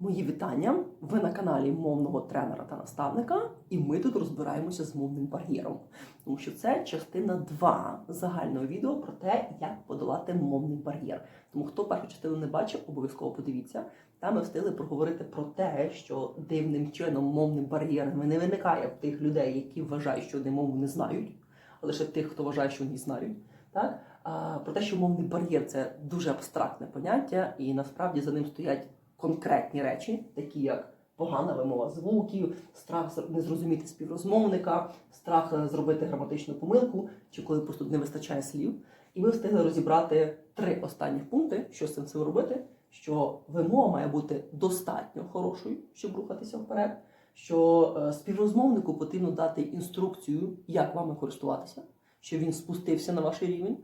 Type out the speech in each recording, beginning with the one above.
Мої вітання. Ви на каналі мовного тренера та наставника, і ми тут розбираємося з мовним бар'єром, тому що це частина 2 загального відео про те, як подолати мовний бар'єр. Тому хто першу частину не бачив, обов'язково подивіться. Там ми встигли проговорити про те, що дивним чином мовним бар'єром не виникає в тих людей, які вважають, що вони мову не знають, а лише тих, хто вважає, що вони знають. Так? А, про те, що мовний бар'єр це дуже абстрактне поняття, і насправді за ним стоять конкретні речі, такі як погана вимова звуків, страх не зрозуміти співрозмовника, страх е, зробити граматичну помилку, чи коли просто не вистачає слів. І ми встигли розібрати три останні пункти, що з цим всім робити. Що вимова має бути достатньо хорошою, щоб рухатися вперед. Що е, співрозмовнику потрібно дати інструкцію, як вами користуватися, щоб він спустився на ваш рівень.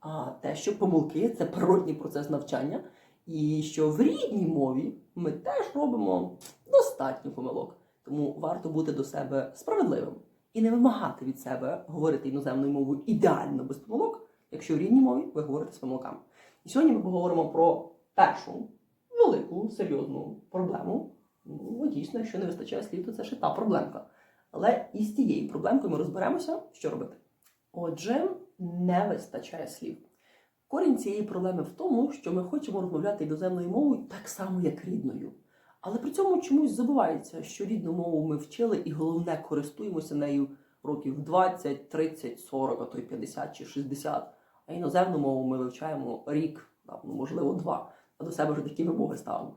А те, що помилки це природній процес навчання, і що в рідній мові ми теж робимо достатньо помилок. Тому варто бути до себе справедливим і не вимагати від себе говорити іноземною мовою ідеально без помилок, якщо в рідній мові ви говорите з помилками. І сьогодні ми поговоримо про першу велику серйозну проблему. Ну, дійсно, якщо не вистачає слів, то це ще та проблемка. Але і з тією проблемкою ми розберемося, що робити. Отже, не вистачає слів. Корінь цієї проблеми в тому, що ми хочемо розмовляти іноземною мовою так само, як рідною. Але при цьому чомусь забувається, що рідну мову ми вчили і головне користуємося нею років 20, 30, 40, а то й 50 чи 60. А іноземну мову ми вивчаємо рік, ну, можливо, два. А до себе вже такі вимоги ставимо.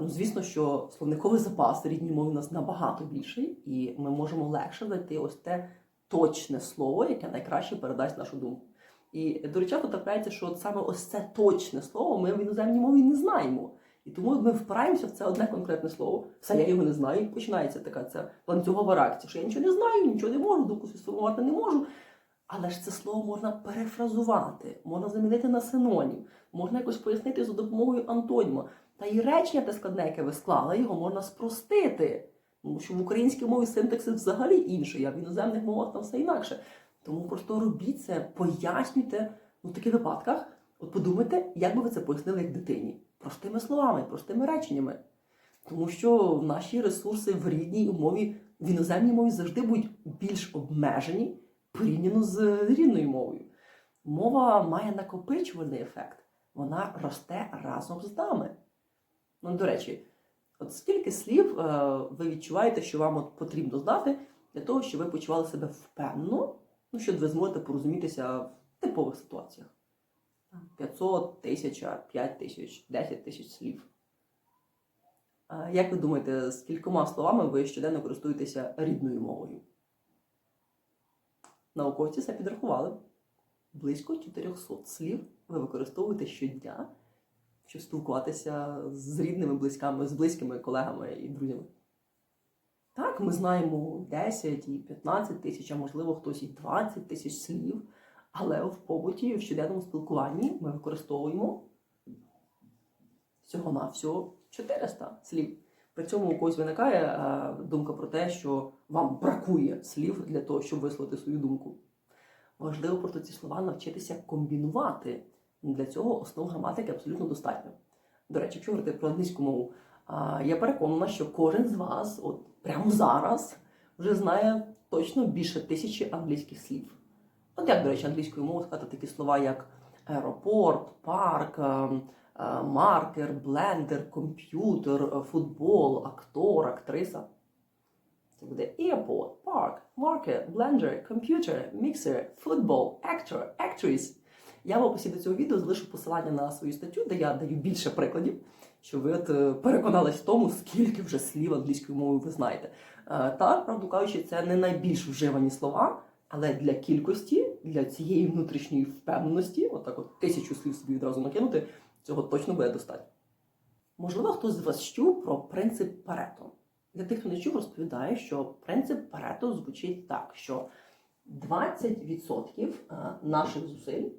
Ну, звісно, що словниковий запас рідній мові у нас набагато більший, і ми можемо легше знайти ось те точне слово, яке найкраще передасть нашу думку. І до речі, трапляється, що от саме ось це точне слово ми в іноземній мові не знаємо. І тому ми впираємося в це одне конкретне слово. Все, я його не знаю, і починається така ця ланцюгова реакція, що я нічого не знаю, нічого не можу, думку сформувати не можу. Але ж це слово можна перефразувати, можна замінити на синонім, можна якось пояснити за допомогою антоніма. Та і речення те складне, яке ви склали, його можна спростити. Тому що в українській мові синтаксис взагалі інший, а в іноземних мовах там все інакше. Тому просто робіть це, пояснюйте ну, в таких випадках. От подумайте, як би ви це пояснили як дитині. Простими словами, простими реченнями. Тому що наші ресурси в рідній мові, в іноземній мові завжди будуть більш обмежені порівняно з рідною мовою. Мова має накопичувальний ефект, вона росте разом з нами. Ну, до речі, от скільки слів е, ви відчуваєте, що вам от потрібно знати для того, щоб ви почували себе впевнено, ну, щоб ви зможете порозумітися в типових ситуаціях. 500, 1000, 5 тисяч, 10 тисяч слів. Як ви думаєте, з кількома словами ви щоденно користуєтеся рідною мовою? Науковці це підрахували. Близько 400 слів ви використовуєте щодня, щоб спілкуватися з рідними близьками, з близькими колегами і друзями. Так, ми знаємо 10 і 15 тисяч, а можливо хтось і 20 тисяч слів. Але в побуті, в щоденному спілкуванні ми використовуємо всього на всього 400 слів. При цьому у когось виникає е, думка про те, що вам бракує слів для того, щоб висловити свою думку. Важливо просто ці слова навчитися комбінувати. Для цього основ граматики абсолютно достатньо. До речі, якщо говорити про англійську мову, я переконана, що кожен з вас, от прямо зараз, вже знає точно більше тисячі англійських слів. От як, до речі, англійською мовою сказати такі слова, як аеропорт, парк, ем, е, маркер, блендер, комп'ютер, е, футбол, актор, актриса. Це буде airport, park, market, blender, computer, mixer, football, actor, actress. Я в описі до цього відео залишу посилання на свою статтю, де я даю більше прикладів, щоб ви от е, переконались в тому, скільки вже слів англійською мовою ви знаєте. Е, Так, правду кажучи, це не найбільш вживані слова, але для кількості, для цієї внутрішньої впевненості, отак от тисячу слів собі відразу накинути, цього точно буде достатньо. Можливо, хтось з вас чув про принцип Парето. Для тих, хто не чув, розповідаю, що принцип Парето звучить так, що 20% наших зусиль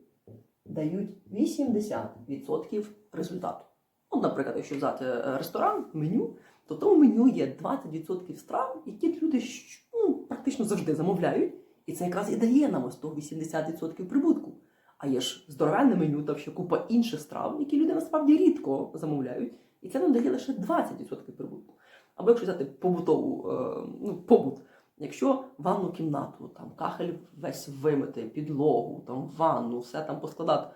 дають 80% результату. От, наприклад, якщо взяти е, ресторан, меню, то в тому меню є 20% страв, які люди ну, практично завжди замовляють, і це якраз і дає нам ось того 80% прибутку. А є ж здоровенне меню, там ще купа інших страв, які люди насправді рідко замовляють, І це нам дає лише 20% прибутку. Або якщо взяти побутову, е, ну, побут, якщо ванну кімнату, там кахель весь вимити, підлогу, там ванну, все там поскладати,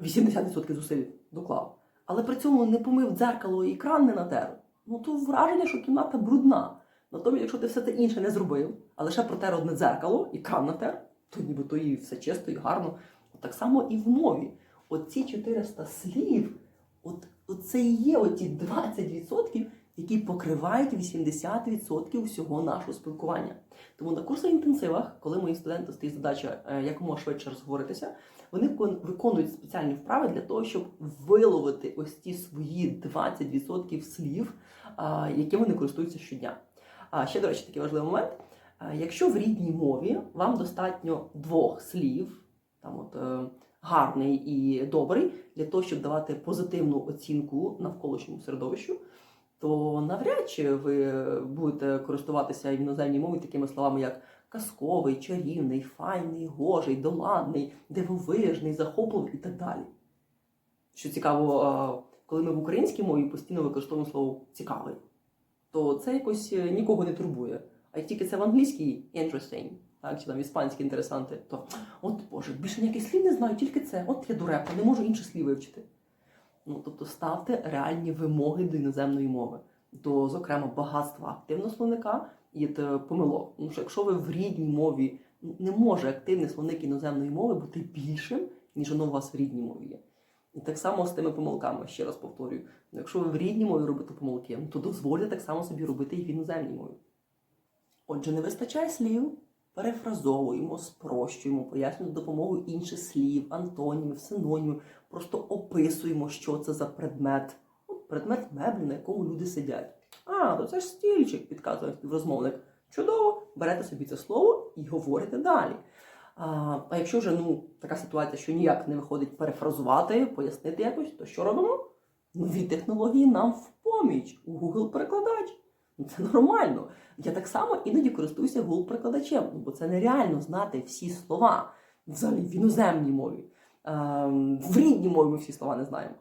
80% зусиль доклав. Але при цьому не помив дзеркало і кран не натер, ну то враження, що кімната брудна. Натомість, якщо ти все те інше не зробив, а лише протер одне дзеркало і кран натер, то нібито і все чисто і гарно. От так само і в мові. Оці 400 слів, от, от це і є оті 20%, які покривають 80% всього нашого спілкування. Тому на курсах інтенсивах, коли мої студенти стоїть задача е, якомога швидше розговоритися, вони виконують спеціальні вправи для того, щоб виловити ось ті свої 20% слів, які вони користуються щодня. А ще, до речі, такий важливий момент. Якщо в рідній мові вам достатньо двох слів, там от е, гарний і добрий, для того, щоб давати позитивну оцінку навколишньому середовищу, то навряд чи ви будете користуватися іноземній мові такими словами, як казковий, чарівний, файний, гожий, доладний, дивовижний, захопливий і так далі. Що цікаво, е, коли ми в українській мові постійно використовуємо слово цікавий, то це якось е, нікого не турбує. А як тільки це в англійській interesting, так, чи там іспанські інтересанти, то от Боже, більше ніяких слів не знаю, тільки це. От я дурепа, не можу інших слів вивчити. Ну, тобто ставте реальні вимоги до іноземної мови, до, зокрема, багатства активного словника і до помилок. Тому що якщо ви в рідній мові не може активний словник іноземної мови бути більшим, ніж воно у вас в рідній мові є. І так само з тими помилками, ще раз повторюю. Ну, Якщо ви в рідній мові робите помилки, то дозвольте так само собі робити і в іноземній мові. Отже, не вистачає слів, перефразовуємо, спрощуємо, пояснюємо допомогою інших слів, антонімів, синонімів, просто описуємо, що це за предмет. Предмет меблі, на якому люди сидять. А, то це ж стільчик, підказує співрозмовник. Чудово, берете собі це слово і говорите далі. А, а якщо вже ну, така ситуація, що ніяк не виходить перефразувати, пояснити якось, то що робимо? Нові технології нам в поміч. у Google перекладач. Ну, Це нормально. Я так само іноді користуюся Google перекладачем, бо це нереально знати всі слова взагалі в іноземній мові. Ем, в рідній мові ми всі слова не знаємо.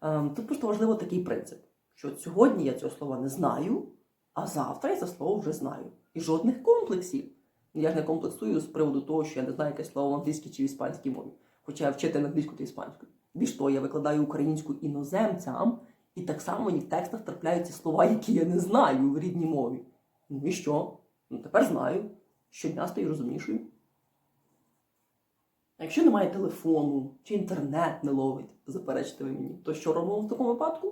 Ем, тут просто важливо такий принцип, що сьогодні я цього слова не знаю, а завтра я це слово вже знаю. І жодних комплексів. Я ж не комплексую з приводу того, що я не знаю якесь слово в англійській чи в іспанській мові, хоча я вчити англійську та іспанську. Більш того, я викладаю українську іноземцям, і так само мені в текстах трапляються слова, які я не знаю в рідній мові. Ну і що? Ну тепер знаю. Щодня стаю розумнішою. А якщо немає телефону чи інтернет не ловить, заперечте ви мені, то що робимо в такому випадку?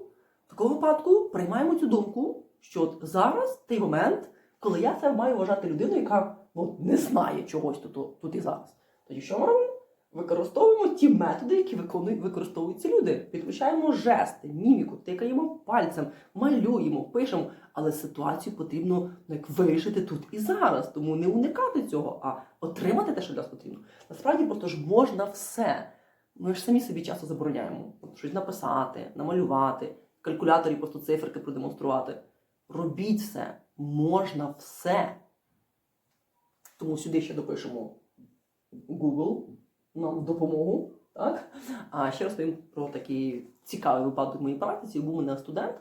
В такому випадку приймаємо цю думку, що от зараз той момент, коли я це маю вважати людиною, яка ну, не знає чогось тут, тут і зараз. Тоді що ми робимо? Використовуємо ті методи, які використовують ці люди. Підключаємо жести, міміку, тикаємо пальцем, малюємо, пишемо. Але ситуацію потрібно ну, як вирішити тут і зараз. Тому не уникати цього, а отримати те, що для нас потрібно. Насправді просто ж можна все. Ми ж самі собі часто забороняємо. Щось написати, намалювати, в калькуляторі просто циферки продемонструвати. Робіть все, можна все. Тому сюди ще допишемо Google нам допомогу. Так? А ще розповім про такий цікавий випадок в моїй практиці. Був у мене студент,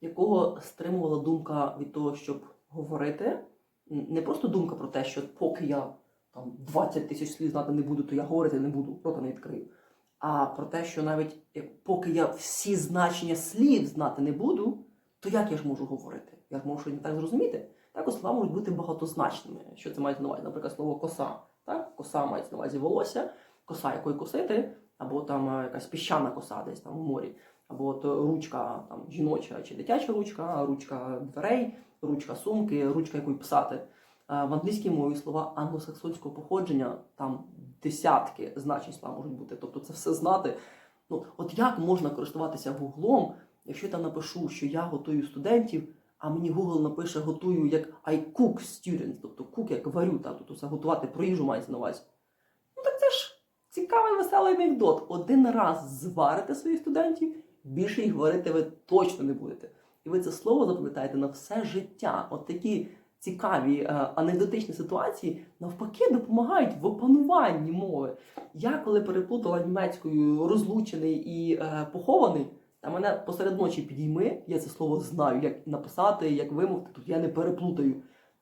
якого стримувала думка від того, щоб говорити. Не просто думка про те, що поки я там 20 тисяч слів знати не буду, то я говорити не буду, рота не відкрию. А про те, що навіть поки я всі значення слів знати не буду, то як я ж можу говорити? Я ж можу не так зрозуміти. Також слова можуть бути багатозначними. Що це мається на увазі? Наприклад, слово коса. Так? Коса мається на увазі волосся, коса якої косити, або там е, якась піщана коса десь там у морі, або от ручка там, жіноча чи дитяча ручка, ручка дверей, ручка сумки, ручка якої писати. Е, В англійській мові слова англосаксонського походження там десятки значень слова можуть бути. Тобто це все знати. Ну, от як можна користуватися гуглом, якщо я там напишу, що я готую студентів, а мені Google напише готую як I cook students, тобто cook як варю, тобто це готувати про їжу мається на увазі. Ну так це ж цікавий веселий анекдот. Один раз зварите своїх студентів, більше їх варити ви точно не будете. І ви це слово запам'ятаєте на все життя. От такі цікаві е, анекдотичні ситуації навпаки допомагають в опануванні мови. Я коли переплутала німецькою розлучений і е, похований, Та мене посеред ночі підійми, я це слово знаю, як написати, як вимовити, тут я не переплутаю.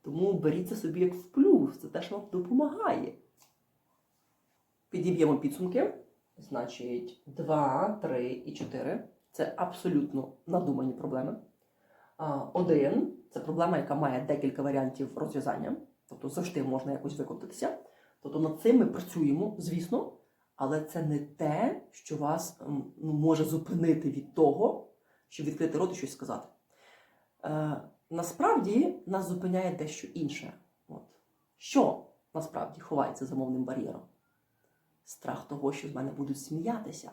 Тому беріть це собі як в плюс, це теж вам допомагає. Підіб'ємо підсумки. Значить, 2, 3 і 4 це абсолютно надумані проблеми. Один це проблема, яка має декілька варіантів розв'язання, тобто завжди можна якось викрутитися. Тобто над цим ми працюємо, звісно, але це не те, що вас ну, може зупинити від того, щоб відкрити рот і щось сказати. Е, насправді нас зупиняє дещо інше. От. Що насправді ховається за мовним бар'єром? Страх того, що з мене будуть сміятися.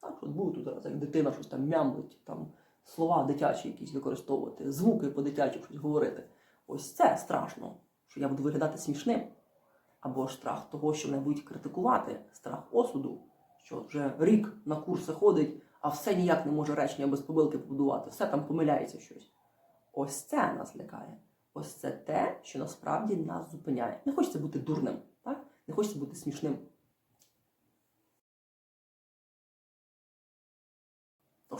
Так, от буду тут зараз, як дитина щось там мямлить, там слова дитячі якісь використовувати, звуки по дитячому щось говорити. Ось це страшно, що я буду виглядати смішним. Або страх того, що мене будуть критикувати, страх осуду, що вже рік на курси ходить, а все ніяк не може речення без помилки побудувати, все там помиляється щось. Ось це нас лякає. Ось це те, що насправді нас зупиняє. Не хочеться бути дурним, так? не хочеться бути смішним.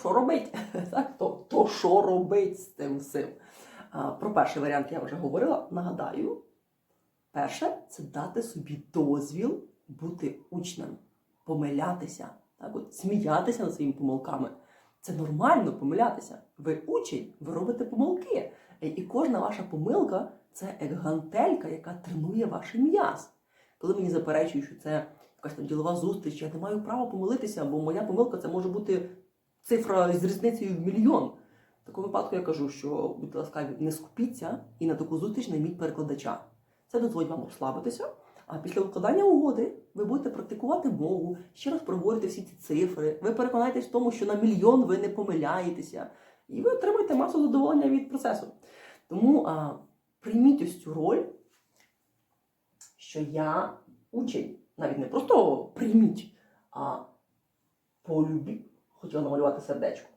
Що робить? Так? То, то що робить з тим всім? Про перший варіант я вже говорила. Нагадаю, перше це дати собі дозвіл бути учнем, помилятися, так? От, сміятися над своїми помилками. Це нормально помилятися. Ви учень, ви робите помилки. І кожна ваша помилка це як гантелька, яка тренує ваш м'яз. Коли мені заперечують, що це якась там ділова зустріч, я не маю права помилитися, бо моя помилка це може бути цифра з різницею в мільйон. В такому випадку я кажу, що будьте ласкаві, не скупіться і на таку зустріч найміть перекладача. Це дозволить вам розслабитися. А після укладання угоди ви будете практикувати мову, ще раз проговорити всі ці цифри. Ви переконаєтесь в тому, що на мільйон ви не помиляєтеся, і ви отримаєте масу задоволення від процесу. Тому а, прийміть ось цю роль, що я учень. Навіть не просто прийміть, а полюбіть. Хотіла намалювати сердечко.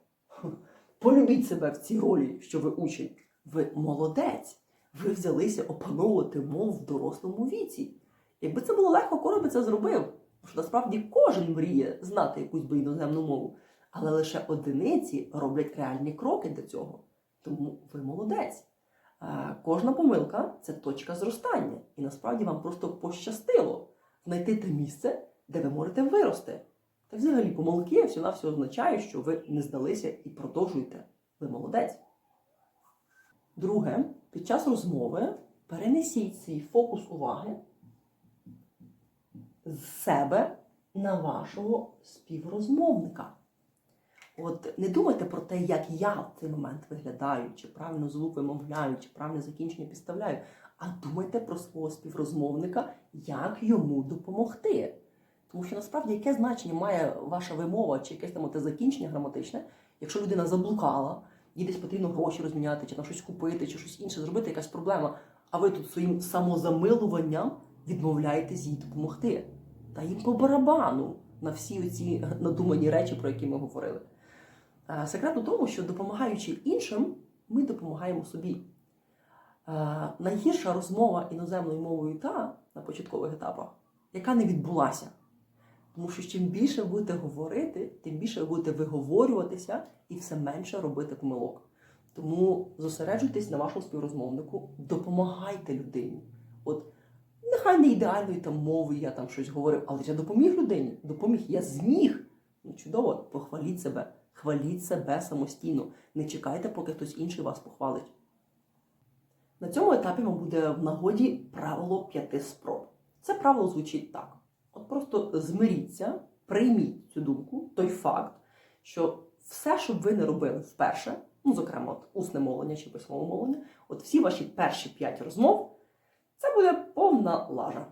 Полюбіть себе в цій ролі, що ви учень. Ви молодець. Ви взялися опановувати мову в дорослому віці. Якби це було легко, кожен би це зробив. Що насправді кожен мріє знати якусь би іноземну мову. Але лише одиниці роблять реальні кроки для цього. Тому ви молодець. Кожна помилка це точка зростання. І насправді вам просто пощастило знайти те місце, де ви можете вирости. Та взагалі помилки всього навсього означає, що ви не здалися і продовжуєте. Ви молодець. Друге, під час розмови перенесіть свій фокус уваги з себе на вашого співрозмовника. От не думайте про те, як я в цей момент виглядаю, чи правильно звук вимовляю, чи правильне закінчення підставляю, а думайте про свого співрозмовника, як йому допомогти. Тому що насправді яке значення має ваша вимова чи якесь там те закінчення граматичне, якщо людина заблукала, їй десь потрібно гроші розміняти, чи там щось купити, чи щось інше зробити, якась проблема, а ви тут своїм самозамилуванням відмовляєтесь їй допомогти. Та їм по барабану на всі оці надумані речі, про які ми говорили. Е, Секрет у тому, що допомагаючи іншим, ми допомагаємо собі. Е, Найгірша розмова іноземною мовою та на початкових етапах, яка не відбулася. Тому що чим більше будете говорити, тим більше ви будете виговорюватися і все менше робити помилок. Тому зосереджуйтесь на вашому співрозмовнику, допомагайте людині. От нехай не ідеальної там мови, я там щось говорив, але я допоміг людині, допоміг, я зміг. Ну чудово, похваліть себе, хваліть себе самостійно. Не чекайте, поки хтось інший вас похвалить. На цьому етапі вам буде в нагоді правило п'яти спроб. Це правило звучить так. От просто змиріться, прийміть цю думку, той факт, що все, що ви не робили вперше, ну, зокрема, от усне мовлення чи письмове мовлення, от всі ваші перші п'ять розмов, це буде повна лажа.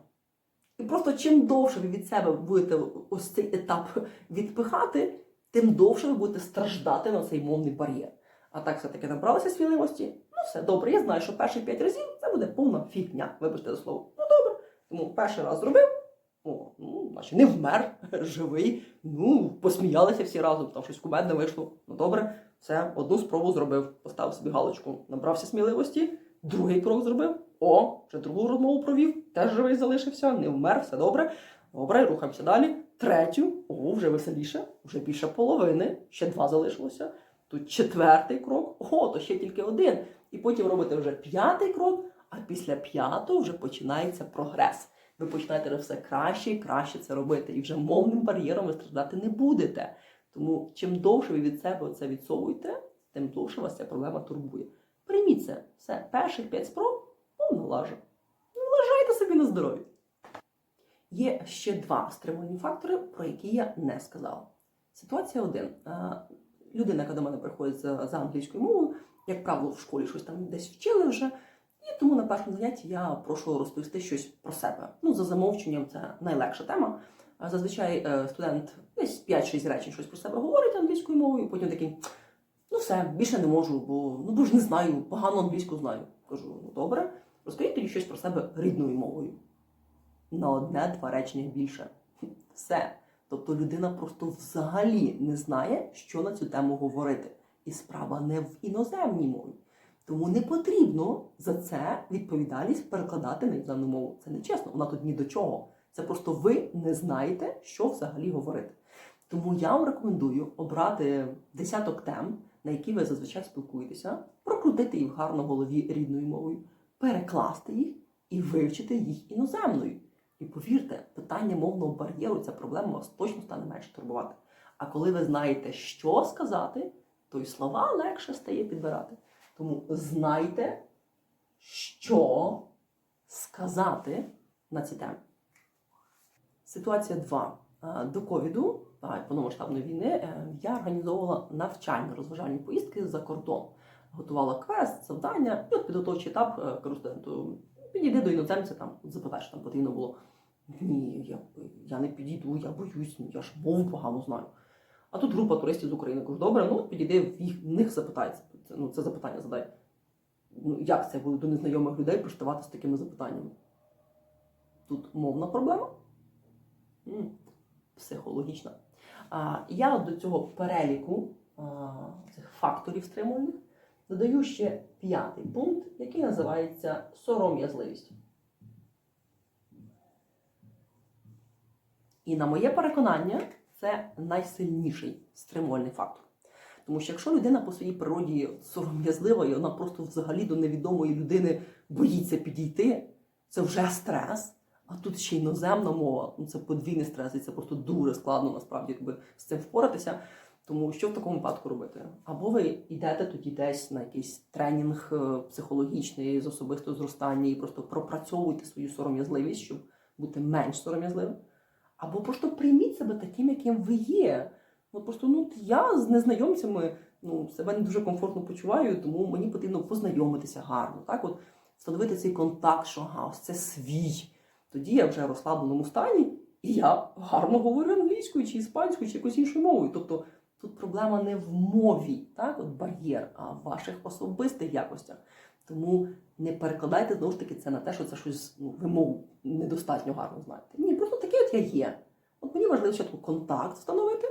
І просто чим довше ви від себе будете ось цей етап відпихати, тим довше ви будете страждати на цей мовний бар'єр. А так все-таки набралися сміливості. Ну все добре, я знаю, що перші п'ять разів це буде повна фігня, вибачте за слово. Ну добре. Тому перший раз зробив. О, ну, значить, не вмер, живий. Ну, посміялися всі разом, там щось кумедне вийшло. Ну добре, все, одну спробу зробив, поставив собі галочку, набрався сміливості, другий крок зробив. О, вже другу розмову провів, теж живий залишився, не вмер, все добре. Добре, рухаємося далі. третю, о, вже веселіше, вже більше половини, ще два залишилося. Тут четвертий крок, о, то ще тільки один. І потім робите вже п'ятий крок, а після п'ятого вже починається прогрес. Ви починаєте все краще і краще це робити. І вже мовним бар'єром ви страждати не будете. Тому чим довше ви від себе це відсовуєте, тим довше вас ця проблема турбує. Прийміть це. Все, перших п'ять спроб повно лажа. Налажайте собі на здоров'я. Є ще два стримувальні фактори, про які я не сказала. Ситуація один. Людина, яка до мене приходить за англійською мовою, як правило, в школі щось там десь вчили вже. Тому на першому занятті я прошу розповісти щось про себе. Ну, за замовченням, це найлегша тема. Зазвичай е, студент десь 5-6 речень щось про себе говорить англійською мовою, потім такий, ну все, більше не можу, бо ну бо ж не знаю, погано англійську знаю. Кажу, ну добре, розкажіть тоді щось про себе рідною мовою. На одне-два речення більше. Все. Тобто людина просто взагалі не знає, що на цю тему говорити. І справа не в іноземній мові. Тому не потрібно за це відповідальність перекладати на іноземну мову. Це не чесно, вона тут ні до чого. Це просто ви не знаєте, що взагалі говорити. Тому я вам рекомендую обрати десяток тем, на які ви зазвичай спілкуєтеся, прокрутити їх гарно в голові рідною мовою, перекласти їх і вивчити їх іноземною. І повірте, питання мовного бар'єру, ця проблема вас точно стане менше турбувати. А коли ви знаєте, що сказати, то й слова легше стає підбирати. Тому знайте, що сказати на ці теми. Ситуація 2. Е, До ковіду, та повномасштабної війни, е, я організовувала навчально-розважальні поїздки за кордон. Готувала квест, завдання, і от підготовчий етап е, кажу підійди до іноземця, там запитай, що там потрібно було. Ні, я, я не підійду, я боюсь, я ж мову погано знаю. А тут група туристів з України. Кажу, добре, ну підійди в їх в них запитай. Це, ну, це запитання задай. Ну, як це я буду до незнайомих людей приставати з такими запитаннями? Тут мовна проблема? Психологічна. А, я до цього переліку а, цих факторів стримувальних додаю ще п'ятий пункт, який називається сором'язливість. І на моє переконання, це найсильніший стримувальний фактор. Тому що якщо людина по своїй природі сором'язлива, і вона просто взагалі до невідомої людини боїться підійти, це вже стрес. А тут ще іноземна мова, ну це подвійний стрес, і це просто дуже складно насправді якби з цим впоратися. Тому що в такому випадку робити? Або ви йдете тоді десь на якийсь тренінг е, психологічний з особистого зростання і просто пропрацьовуйте свою сором'язливість, щоб бути менш сором'язливим. Або просто прийміть себе таким, яким ви є. Ну просто ну я з незнайомцями ну, себе не дуже комфортно почуваю, тому мені потрібно познайомитися гарно. Так, от встановити цей контакт, що ага, ось це свій. Тоді я вже в розслабленому стані, і я гарно говорю англійською чи іспанською, чи якоюсь іншою мовою. Тобто тут проблема не в мові, так, от бар'єр, а в ваших особистих якостях. Тому не перекладайте знову ж таки це на те, що це щось ну, вимов недостатньо гарно знаєте. Ні, просто таке от я є. От мені важливо спочатку контакт встановити,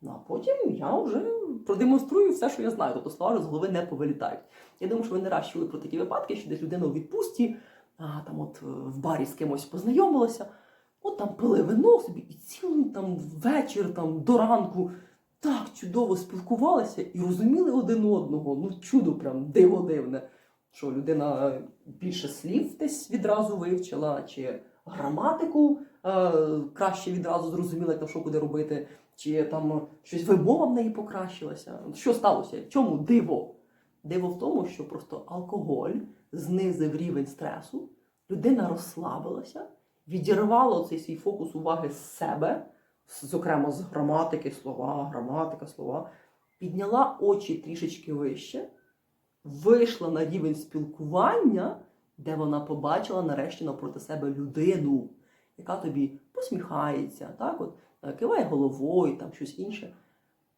ну а потім я вже продемонструю все, що я знаю. Тобто слова з голови не повилітають. Я думаю, що ви не раз чули про такі випадки, що десь людина у відпустці, а, там от е, в барі з кимось познайомилася, от там пили вино собі і цілий там вечір там до ранку так чудово спілкувалися і розуміли один одного. Ну, чудо прям диво дивне. Що людина більше слів десь відразу вивчила, чи граматику е, краще відразу зрозуміла, що куди робити, чи там щось вимова в неї покращилася. Що сталося? Чому диво? Диво в тому, що просто алкоголь знизив рівень стресу, людина розслабилася, відірвала цей свій фокус уваги з себе, зокрема з граматики, слова, граматика, слова, підняла очі трішечки вище, вийшла на рівень спілкування, де вона побачила нарешті навпроти себе людину, яка тобі посміхається, так от, е, киває головою, там щось інше.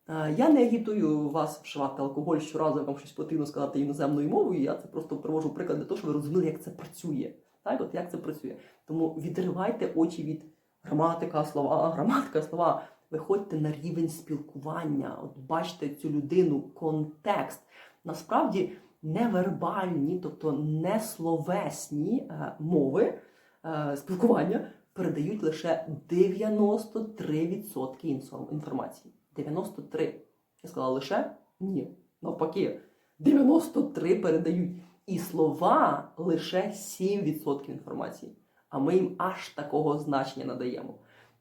Е, Я не агітую вас вживати алкоголь щоразу, вам щось потрібно сказати іноземною мовою. Я це просто привожу приклад для того, щоб ви розуміли, як це працює. Так, от як це працює. Тому відривайте очі від граматика, слова, граматика, слова. Виходьте на рівень спілкування, от бачите цю людину, контекст. Насправді невербальні, тобто несловесні е, мови е, спілкування передають лише 93% інформації. 93. Я сказала лише? Ні. Навпаки, 93 передають. І слова лише 7% інформації. А ми їм аж такого значення надаємо.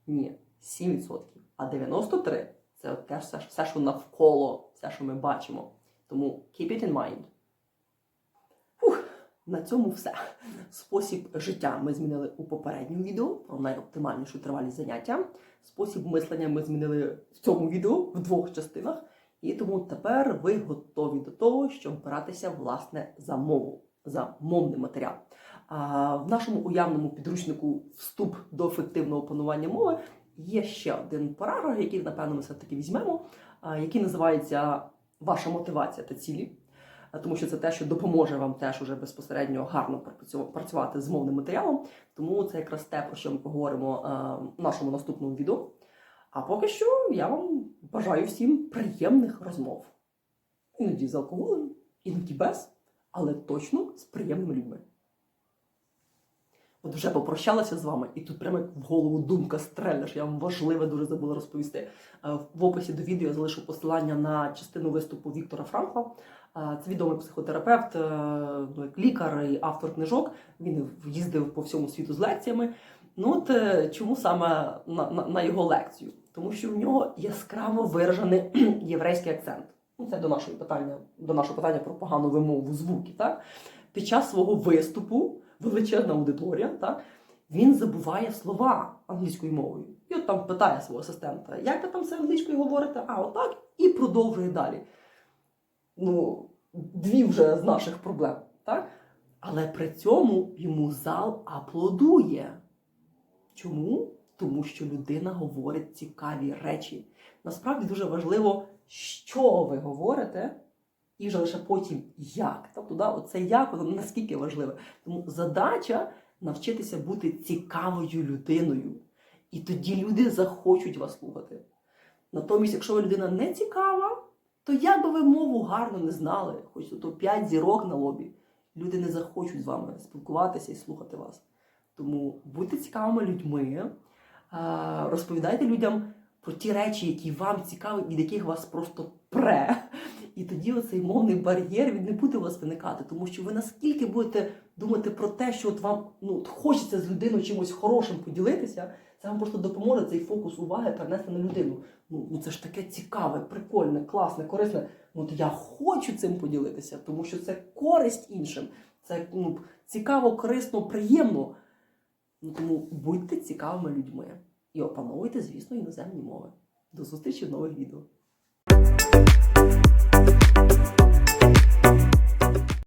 Ні, 7%. А 93% це те все, все, що навколо, все, що ми бачимо. Тому keep it in mind. Фух, на цьому все. Спосіб життя ми змінили у попередньому відео про найоптимальнішу тривалість заняття. Спосіб мислення ми змінили в цьому відео в двох частинах. І тому тепер ви готові до того, щоб братися власне за мову, за мовний матеріал. А в нашому уявному підручнику Вступ до ефективного опанування мови є ще один параграф, який, напевно, ми все-таки візьмемо, який називається Ваша мотивація та цілі. Тому що це те, що допоможе вам теж уже безпосередньо гарно працювати з мовним матеріалом. Тому це якраз те, про що ми поговоримо в нашому наступному відео. А поки що я вам бажаю всім приємних розмов. Іноді з алкоголем, іноді без, але точно з приємними людьми. От вже попрощалася з вами, і тут прямо в голову думка стрельне, я вам важливе дуже забула розповісти. Е, В описі до відео я залишу посилання на частину виступу Віктора Франкла. Е, Це відомий психотерапевт, е, ну, як лікар і автор книжок. Він їздив по всьому світу з лекціями. Ну от чому саме на, на, на його лекцію? Тому що в нього яскраво виражений єврейський акцент. Ну, це до нашого питання, до нашого питання про погану вимову звуків. Так? Під час свого виступу величезна аудиторія, так? він забуває слова англійською мовою. І от там питає свого асистента, як ви там це англійською говорите? А, отак, і продовжує далі. Ну, дві вже з наших проблем, так? Але при цьому йому зал аплодує. Чому? Тому що людина говорить цікаві речі. Насправді дуже важливо, що ви говорите, і вже лише потім як. Тобто, да, оце як воно наскільки важливе. Тому задача навчитися бути цікавою людиною. І тоді люди захочуть вас слухати. Натомість, якщо ви людина не цікава, то як би ви мову гарно не знали, хоч то 5 зірок на лобі, люди не захочуть з вами спілкуватися і слухати вас. Тому будьте цікавими людьми, розповідайте людям про ті речі, які вам цікаві, від яких вас просто пре. І тоді оцей мовний бар'єр він не буде у вас виникати, тому що ви наскільки будете думати про те, що от вам ну, от хочеться з людиною чимось хорошим поділитися, це вам просто допоможе цей фокус уваги перенести на людину. Ну, ну це ж таке цікаве, прикольне, класне, корисне. Ну, от я хочу цим поділитися, тому що це користь іншим. Це ну, цікаво, корисно, приємно. Ну, тому будьте цікавими людьми і опановуйте, звісно, іноземні мови. До зустрічі в нових відео.